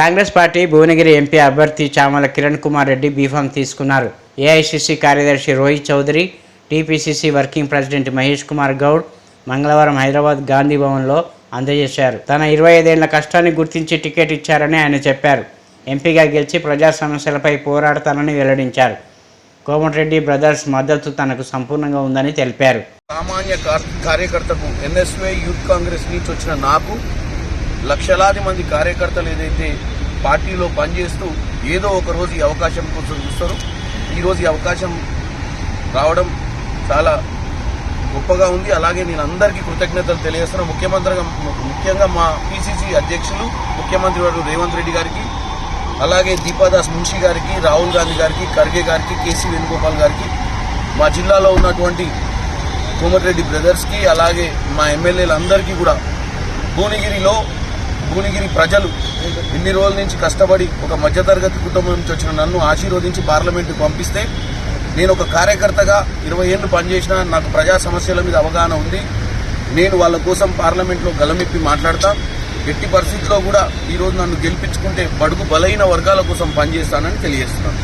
Congress party Bhuvanagiri MP అభ్యర్థి Chamala Kiran Kumar Reddy B form తీసుకున్నారు. AICC కార్యదర్శి Rohit Chowdary TPCC working president Mahesh Kumar Goud మంగళవారం హైదరాబాద్ గాంధీ భవన్లో అందజేశారు. తన ఇరవై ఐదేళ్ళ కష్టాన్ని గుర్తించి టికెట్ ఇచ్చారని ఆయన చెప్పారు. ఎంపీగా గెలిచి ప్రజా సమస్యలపై పోరాడతానని వెల్లడించారు. కోమటిరెడ్డి బ్రదర్స్ మద్దతు తనకు సంపూర్ణంగా ఉందని తెలిపారు. సామాన్య కార్యకర్తకు ఎన్ఎస్వే యూత్ కాంగ్రెస్ నుంచి వచ్చిన నాకు లక్షలాది మంది కార్యకర్తలు ఏదైతే పార్టీలో పనిచేస్తూ ఏదో ఒక రోజు ఈ అవకాశం కోసం చూస్తారు. ఈరోజు ఈ అవకాశం రావడం చాలా గొప్పగా ఉంది. అలాగే నేను అందరికీ కృతజ్ఞతలు తెలియజేస్తున్నా. ముఖ్యమంత్రిగా ముఖ్యంగా మా పిసిసి అధ్యక్షులు ముఖ్యమంత్రి వారు రేవంత్ రెడ్డి గారికి అలాగే దీపాదాస్ మున్షి గారికి రాహుల్ గాంధీ గారికి ఖర్గే గారికి కేసీ వేణుగోపాల్ గారికి మా జిల్లాలో ఉన్నటువంటి కోమటిరెడ్డి బ్రదర్స్కి అలాగే మా ఎమ్మెల్యేలందరికీ కూడా భువనగిరిలో భువనగిరి ప్రజలు ఇన్ని రోజుల నుంచి కష్టపడి ఒక మధ్యతరగతి కుటుంబం నుంచి వచ్చిన నన్ను ఆశీర్వదించి పార్లమెంట్కి పంపిస్తే నేను ఒక కార్యకర్తగా ఇరవై ఏళ్ళు పనిచేసిన నాకు ప్రజా సమస్యల మీద అవగాహన ఉంది. నేను వాళ్ళ కోసం పార్లమెంట్లో గలమెప్పి మాట్లాడతా. ఎట్టి పరిస్థితిలో కూడా ఈరోజు నన్ను గెలిపించుకుంటే బడుగు బలైన వర్గాల కోసం పనిచేస్తానని తెలియజేస్తున్నాను.